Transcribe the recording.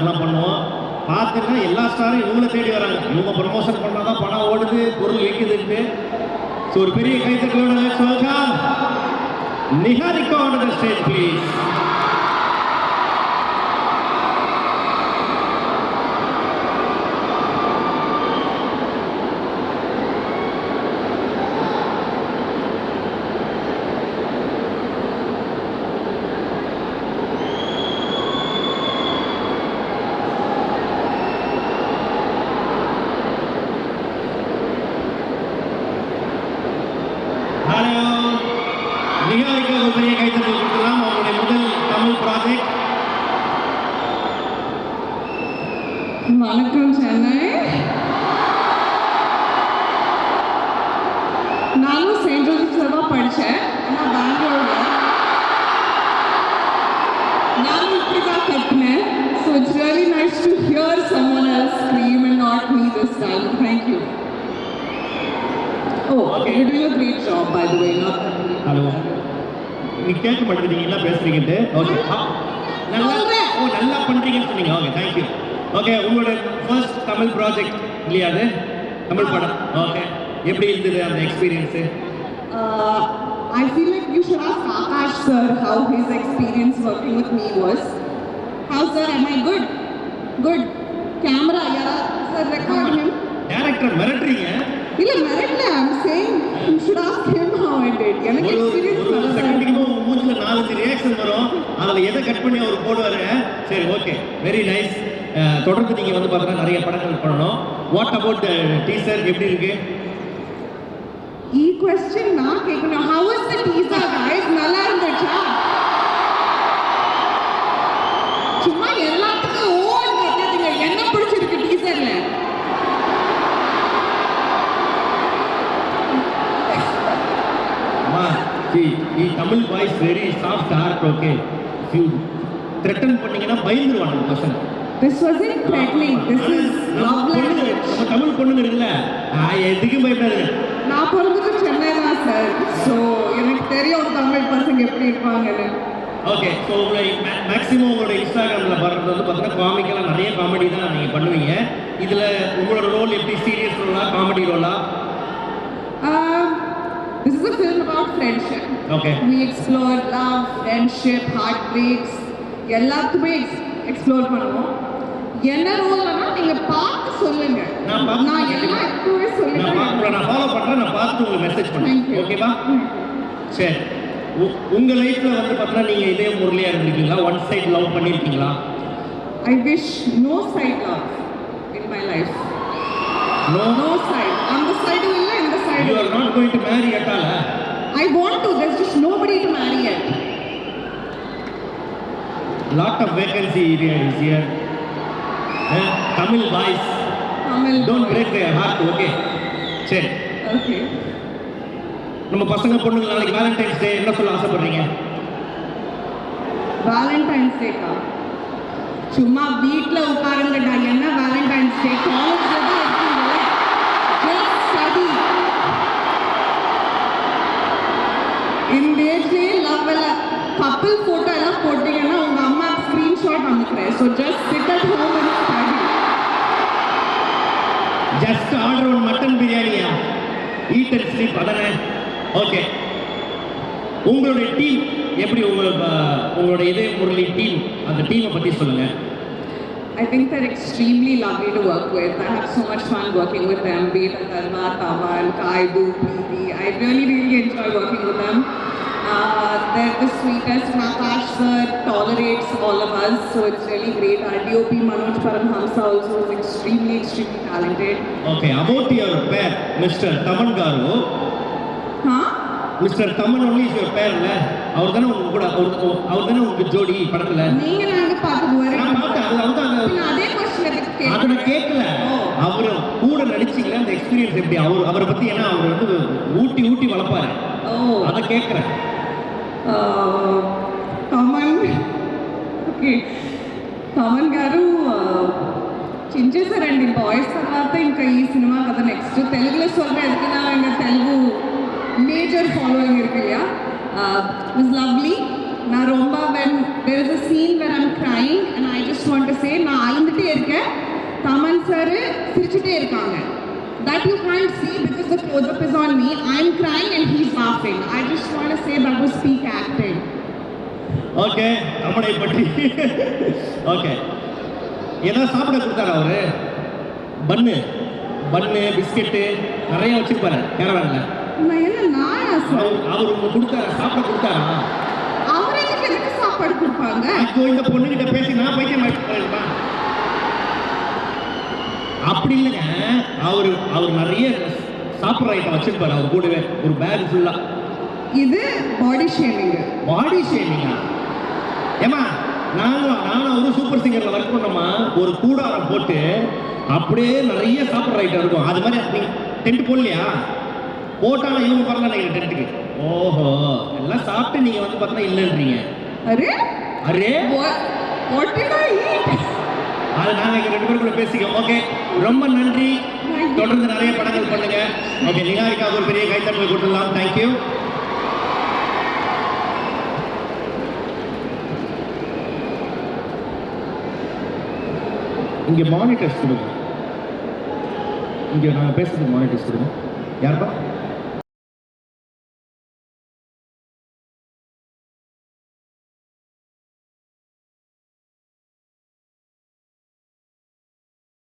மாதிரிலாம் பண்ணுவோம். பார்த்துன்னா எல்லா ஸ்டாரும் இவங்கள தேடி வராங்க. இவங்க ப்ரொமோஷன் பண்ணால் தான் பணம் ஓடுது பொருள் விற்குதுன்னு ஸோ ஒரு பெரிய கைத்தட்டோட சொல்கா Niharika on the stage please Niharika ஒரு பெரிய கைத்தட்டல் கொடுக்கலாம் அவங்களுடைய முதல் தமிழ் ப்ராஜெக்ட் வணக்கம் சென்னை. நானும் செயின்ட் ஜோசப்ஸில் தான் படித்தேன் ஆனால் பெங்களூரில். நானும் இப்படி தான் கற்றுனேன் so it's really nice to hear someone else scream and not me this time thank you oh Okay. You too a great job by the way not hello நீ கேட்க மாட்டேங்கிறீங்க என்ன பேசுறீங்கன்ட்டு. ஓகே நல்லா. ஓ நல்லா பண்றீங்கன்னு சொன்னீங்க. ஓகே தேங்க்யூ ஓகே உங்களோட first Tamil project இல்லையா அது? தமிழ் படம். ஓகே எப்படி இருந்தது அந்த experience I feel like you should ask Akash sir how his experience working with me was. How sir, am I good? Good. Camera, yeah. Sir, record him. Director மிரட்டுறீங்க? இல்ல மிரட்டல I'm saying you should ask him how I did எனக்கு experience reaction வரும். அதுல எதை cut பண்ணி அவர் போடுவார் சரி okay very nice தொடர்ந்து நீங்க வந்து பார்த்தீங்கன்னா நிறைய படங்கள் பண்ணணும். வாட் அபவுட் டீசர் எப்படி இருக்கு? ஈ கொஸ்டின் நான் கேட்கணும். ஹவ் இஸ் த அம்மா see ಈ Tamil voice very soft heart okay you threaten பண்ணீங்கன்னா பயந்துருவாங்க நம்ம பசங்க This wasn't threatening. This is love language. நம்ம தமிழ் பொண்ணுங்க இருக்குல்ல நான் எதுக்கும் பயப்படாது நான் பிறந்தது சென்னை தான் சார் ஸோ எனக்கு தெரியும் தமிழ் பசங்க எப்படி இருப்பாங்கன்னு. ஓகே ஸோ உங்களை மேக்ஸிமம் உங்களோட இன்ஸ்டாகிராமில் வர்றது வந்து பார்த்தீங்கன்னா காமிக்கெல்லாம் நிறைய காமெடி தான் நீங்கள் பண்ணுவீங்க. இதில் உங்களோட ரோல் எப்படி? சீரியஸ் ரோலா காமெடி ரோலா friendship okay we explore love friendship heartbreaks எல்லாத்துக்குமே எக்ஸ்ப்ளோர் பண்ணுவோம். என்ன ரோல்னா நீங்க பார்த்து சொல்லுங்க. நான் பார்த்து எல்லாம் எப்பவே நான் பார்க்க நான் ஃபாலோ பண்ணுறேன் நான் பார்த்துட்டு உங்களுக்கு மெசேஜ் you. ஓகேவா சரி. உங்க லைஃப்ல வந்து பார்த்தீங்கன்னா நீங்க இதே முரளியா இருந்திருக்கீங்களா? ஒன் சைடு லவ் பண்ணியிருக்கீங்களா? I wish no side love in my life no no side அந்த சைடும் இல்லை இந்த யூ சைடும் are not going to marry அட்டால I want to. There's just nobody to marry yet. Lot of vacancy area is here Tamil voice Tamil. Don't break their heart okay சரி Okay. நம்ம பசங்க பொண்ணுங்க நாளைக்கு வேலண்டைன்ஸ் டே என்ன சொல்ல ஆசைப்படுறீங்க Valentine's Day கா சும்மா வீட்டில் உட்காருங்கடா என்ன வேலண்டைன்ஸ் டே காலேஜில் தான் இருக்கீங்களே ஜஸ்ட் ஸ்டடி இந்த ஏஜ்லேயே லவ் கப்பல் ஃபோட்டோ எல்லாம் போட்டீங்கன்னா உங்கள் அம்மா ஸ்க்ரீன்ஷாட் அனுப்புகிறேன் so just sit at home and study just order one mutton பிரியாணியா ஈட் அண்ட் ஸ்லீப் அதானே? ஓகே உங்களுடைய டீம் எப்படி உங்களோட உங்களோட இதே முரளி டீம் அந்த டீமை பற்றி சொல்லுங்க. I think they're extremely lovely to work with. I have so much fun working with them, be it Dharma, Tavan, Kaidu, Preeti. I really, really enjoy working with them. Uh, they're the sweetest. Nakash sir tolerates all of us, so it's really great. Our DOP Manoj Paramhamsa also is extremely, extremely talented. Okay about your பேர் mister Thaman garu Huh? Mister Thaman only is your பேர்ல அவர் தானே உங்க கூட அவர் அவர் தானே உங்களுக்கு ஜோடி படத்துல நீங்க நாங்க பார்த்து நான் பார்த்தேன் அது வந்து அந்த அதே எதுக்கு அதை நான் கேட்கல. அவர் கூட நடிச்சீங்களா அந்த எக்ஸ்பீரியன்ஸ் எப்படி அவர் அவரை பத்தி ஏன்னா அவர் வந்து ஊட்டி ஊட்டி வளர்ப்பாரு அதை கேட்குறேன் కామన్ ఓకే కామన్ గారు చించేశారండి బాయ్స్ తర్వాత ఇంకా ఈ సినిమా కదా నెక్స్ట్ తెలుగులో சொல்ற எதுக்குன்னா எங்க தெலுங்கு மேஜர் ஃபாலோயிங் இருக்கு இல்லையா இஸ் லவ்லி நான் ரொம்ப when there is a scene where I'm crying and I just want to say நான் அழுந்துட்டே இருக்கேன் தமன் சார் சிரிச்சுட்டே இருக்காங்க That you can't see because the close-up is on me. I'm crying and he's laughing. I just want to say that was peak acting. Okay தமனை பற்றி okay ஏதோ சாப்பிட கொடுத்தாரா அவரு பன்னு பன்னு biscuit நிறைய வச்சிருப்பாரு கேரளாவில் நான் என்ன நாயா சார் அவர் அவர் உங்களுக்கு கொடுத்தாரா சாப்பிட கொடுத்தாரா அவர் எதுக்கு எதுக்கு சாப்பாடு கொடுப்பாங்க இப்போ இந்த பொண்ணுகிட்ட பேசி நான் பைத்தியம் அப்படி இல்லைங்க. அவர் அவர் நிறைய சாப்பிட்ற ஐட்டம் வச்சிருப்பாரு. அவர் கூடவே ஒரு பேக் ஃபுல்லா இது பாடி ஷேமிங் பாடி ஷேமிங்கா ஏமா நானும் நானும் ஒரு சூப்பர் சிங்கர்ல ஒர்க் பண்ணோமா ஒரு கூடாரம் போட்டு அப்படியே நிறைய சாப்பிட்ற ஐட்டம் இருக்கும். அது மாதிரி நீங்க டென்ட் போடலையா? போட்டாலும் இவங்க பரவாயில்ல நீங்க டென்ட்டுக்கு ஓஹோ எல்லாம் சாப்பிட்டு நீங்க வந்து பார்த்தா இல்லைன்றீங்க. அரே? அரே? What did I eat? அது நாங்க இங்க ரெண்டு பேரும் கூட பேசிக்கோம் ஓகே ரொம்ப நன்றி. தொடர்ந்து நிறைய படங்கள் பண்ணுங்க. ஓகே நிகாரிக்காக ஒரு பெரிய கைத்தட்டல் கொடுத்துடலாம். தேங்க்யூ இங்க மானிட்டர்ஸ் கொடுங்க இங்க நாங்க பேசுறது மானிட்டர்ஸ் கொடுங்க யாருப்பா?